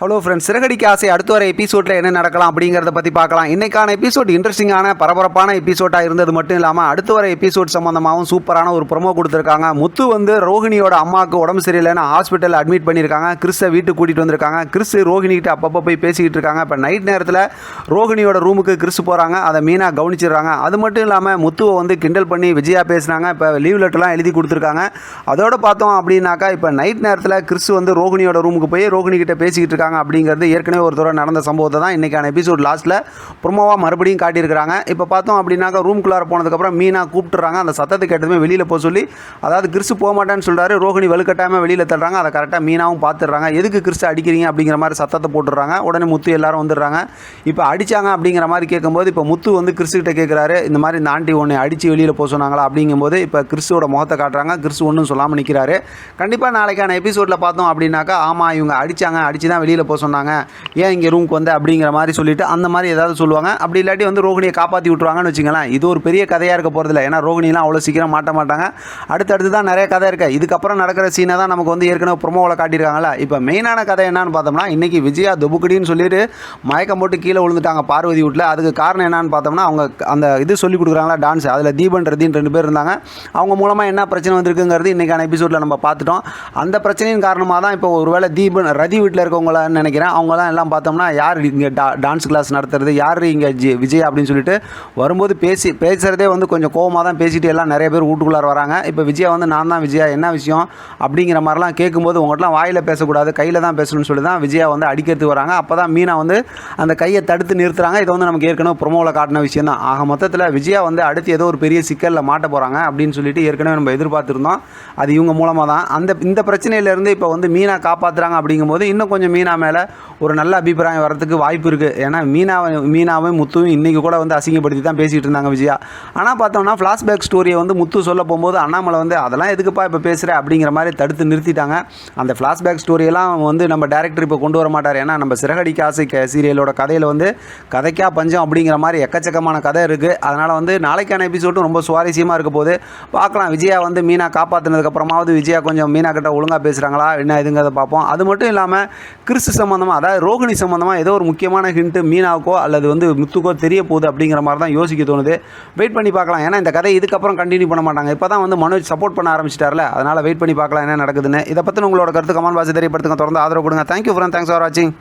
Hello friends சிறகடிக்கு ஆசை அடுத்த வர எபிசோடில் என்ன நடக்கலாம் அப்படிங்கிறத பற்றி பார்க்கலாம். இன்றைக்கான எபிசோட் இன்ட்ரெஸ்டிங்கான பரபரப்பான எபிசோட்டாக இருந்தது மட்டும் இல்லாமல் அடுத்த வர எபிசோட் சம்மந்தமாகவும் சூப்பரான ஒரு ப்ரொமோ கொடுத்துருக்காங்க. முத்து வந்து ரோஹிணியோட அம்மாவுக்கு உடம்பு சரியில்லைன்னு ஹாஸ்பிட்டல் அட்மிட் பண்ணியிருக்காங்க. கிறிஸை வீட்டுக்கு கூட்டிகிட்டு வந்திருக்காங்க. கிறிஸ் ரோஹிணிகிட்ட அப்பப்போ போய் பேசிக்கிட்டு இருக்காங்க. இப்போ நைட் நேரத்தில் ரோஹிணியோட ரூமுக்கு கிறிஸ் போகிறாங்க அதை மீனாக கவனிச்சிடுறாங்க. அது மட்டும் இல்லாமல் முத்துவை வந்து கிண்டல் பண்ணி விஜயா பேசுனாங்க இப்போ லீவ் லெட்டர்லாம் எழுதி கொடுத்துருக்காங்க. அதோட பார்த்தோம் அப்படின்னாக்கா இப்போ நைட் நேரத்தில் கிறிஸ் வந்து ரோஹிணியோட ரூமுக்கு போய் ரோஹிணிகிட்ட பேசிக்கிட்டு இருக்காங்க. அப்படிங்கிறது ஏற்கனவே ஒரு தடவை நடந்த சம்பவத்தை தான் இன்றைக்கான எபிசோட் லாஸ்ட்டில் ப்ரொமோவாக மறுபடியும் காட்டியிருக்கிறாங்க. இப்போ பார்த்தோம் அப்படின்னாக்கா ரூம்குள்ளார போனதுக்கப்புறம் மீனா கூப்பிட்டுறாங்க. அந்த சத்தத்தை கேட்டதுமே வெளியில் போக சொல்லி அதாவது கிறிஸ்து போக மாட்டேன்னு சொல்கிறாரு ரோஹிணி வலுக்கட்டாமல் வெளியில் தள்ளுறாங்க. அதை கரெக்டாக மீனாவும் பார்த்துடுறாங்க. எதுக்கு கிறிஸ்து அடிக்கிறீங்க அப்படிங்கிற மாதிரி சத்தத்தை போட்டுடுறாங்க. உடனே முத்து எல்லாரும் வந்துடுறாங்க. இப்போ அடிச்சாங்க அப்படிங்கிற மாதிரி கேட்கும்போது இப்போ முத்து வந்து கிறிஸ்துக்கிட்ட கேட்குறாரு இந்த மாதிரி இந்த ஆண்டி ஒன்று அடித்து வெளியில் போக சொன்னாங்களா அப்படிங்கும்போது இப்போ கிறிஸ்துவோட முகத்தை காட்டுறாங்க. கிறிஸ்து ஒன்றும் சொல்லாமல் நிற்கிறாரு கண்டிப்பாக நாளைக்கான எபிசோடில் பார்த்தோம் அப்படின்னாக்கா ஆமாம் இவங்க அடிச்சாங்க. அடிச்சு தான் வெளியில் போக சொன்னாங்க. ஏன் இங்கே ரூமுக்கு வந்த? அப்படிங்கிற மாதிரி சொல்லிட்டு அந்த மாதிரி ஏதாவது சொல்லுவாங்க. அப்படி இல்லாட்டி வந்து ரோகிணியை காப்பாற்றி விட்ருவாங்கன்னு வச்சுங்களேன் இது ஒரு பெரிய கதையாக இருக்க போகிறதில்ல ஏன்னா ரோகிணிலாம் அவ்வளோ சீக்கிரம் மாட்ட மாட்டாங்க. அடுத்தடுத்து தான் நிறைய கதை இருக்குது இதுக்கப்புறம் நடக்கிற சீனை தான் நமக்கு வந்து ஏற்கனவே ப்ரொமோவில் காட்டியிருக்காங்களா இப்போ மெயினான கதை என்னன்னு பார்த்தோம்னா இன்றைக்கி விஜயா துபுக்கடின்னு சொல்லிட்டு மயக்கம் போட்டு கீழே விழுந்துட்டாங்க பார்வதி வீட்டில் அதுக்கு காரணம் என்னன்னு பார்த்தோம்னா அவங்க அந்த இது சொல்லி கொடுக்குறாங்களா டான்ஸ் அதில் தீபன் ரதின்னு ரெண்டு பேர் இருந்தாங்க. அவங்க மூலமாக என்ன பிரச்சனை வந்திருக்குங்கிறது இன்றைக்கான எபிசோடில் நம்ம பார்த்துட்டோம். அந்த பிரச்சனையின் காரணமாக தான் இப்போ ஒருவேளை தீபன் ரதி வீட்டில் இருக்கவங்கள இருக்கவங்களான்னு நினைக்கிறேன். அவங்களாம் எல்லாம் பார்த்தோம்னா யார் இங்கே டா டான்ஸ் கிளாஸ் நடத்துறது யார் இங்கே ஜி விஜய் அப்படின்னு சொல்லிட்டு வரும்போது பேசி பேசுகிறதே வந்து கொஞ்சம் கோவமாக தான் பேசிட்டு எல்லாம் நிறைய பேர் வீட்டுக்குள்ளார வராங்க. இப்போ விஜயா வந்து நான் தான் விஜயா என்ன விஷயம்? அப்படிங்கிற மாதிரிலாம் கேட்கும்போது உங்கள்கிட்டலாம் வாயில் பேசக்கூடாது கையில் தான் பேசணும்னு சொல்லி தான் விஜயா வந்து அடிக்கிறதுக்கு வராங்க. அப்போ தான் மீனா வந்து அந்த கையை தடுத்து நிறுத்துறாங்க. இது வந்து நமக்கு ஏற்கனவே ப்ரொமோவில் காட்டின விஷயம் தான். ஆக மொத்தத்தில் விஜயா வந்து அடுத்து ஏதோ ஒரு பெரிய சிக்கலில் மாட்ட போகிறாங்க அப்படின்னு சொல்லிட்டு ஏற்கனவே நம்ம எதிர்பார்த்துருந்தோம். அது இவங்க மூலமாக தான் அந்த இந்த பிரச்சனையிலேருந்து இப்போ வந்து மீனா காப்பாற்றுறாங்க அப்படிங்கும்போது இன்னும் கொஞ்சம் மீனா மேலே ஒரு நல்ல அபிப்பிராயம் வரதுக்கு வாய்ப்பு இருக்குது ஏன்னா மீனாவை மீனாவும் முத்துவும் இன்றைக்கி கூட வந்து அசிங்கப்படுத்தி தான் பேசிகிட்டு இருந்தாங்க விஜயா. ஆனால் பார்த்தோம்னா ஃப்ளாஷ்பேக் ஸ்டோரியை வந்து முத்து சொல்ல போகும்போது அண்ணாமலை வந்து அதெல்லாம் எதுக்குப்பா இப்போ பேசுகிற அப்படிங்கிற மாதிரி தடுத்து நிறுத்திட்டாங்க. அந்த ஃப்ளாஷ்பேக் ஸ்டோரியெல்லாம் வந்து நம்ம டேரக்டர் இப்போ கொண்டு வர மாட்டார். ஏன்னா நம்ம சிறகடி காசை சீரியலோட கதையில் வந்து கதைக்கா பஞ்சம் அப்படிங்கிற மாதிரி எக்கச்சக்கமான கதை இருக்குது அதனால் வந்து நாளைக்கான எபிசோடும் ரொம்ப சுவாரஸ்யமாக இருக்க போது பார்க்கலாம். விஜயா வந்து மீனா காப்பாற்றினதுக்கப்புறமாவது விஜயா கொஞ்சம் மீனா கிட்ட ஒழுங்காக பேசுகிறாங்களா என்ன இதுங்கிறத பார்ப்போம். அது மட்டும் இல்லாமல் கிறிஸ் சம்மந்தமாக அதாவது ரோகிணி சம்மந்தமாக ஏதோ ஒரு முக்கியமான ஹிண்ட்டு மீனாவுக்கோ அல்லது வந்து முத்துக்கோ தெரிய போகுது அப்படிங்கிற மாதிரி தான் யோசிக்க தோணுது. வெயிட் பண்ணி பார்க்கலாம். ஏன்னா இந்த கதை இதுக்கப்புறம் கண்டினியூ பண்ண மாட்டாங்க. இப்போ தான் வந்து மனோஜ் சப்போர்ட் பண்ண ஆரம்பிச்சிட்டார்ல. அதனால் வெயிட் பண்ணி பார்க்கலாம் என்ன நடக்குதுன்னு. இதை பற்றி உங்களோட கருத்து கமெண்ட் பாசி தெரியப்படுத்துங்க. தொடர்ந்து ஆதரவு கொடுங்க. தேங்க்யூ ஃப்ரெண்ட் தேங்க்ஸ் ஃபார் வாட்சிங்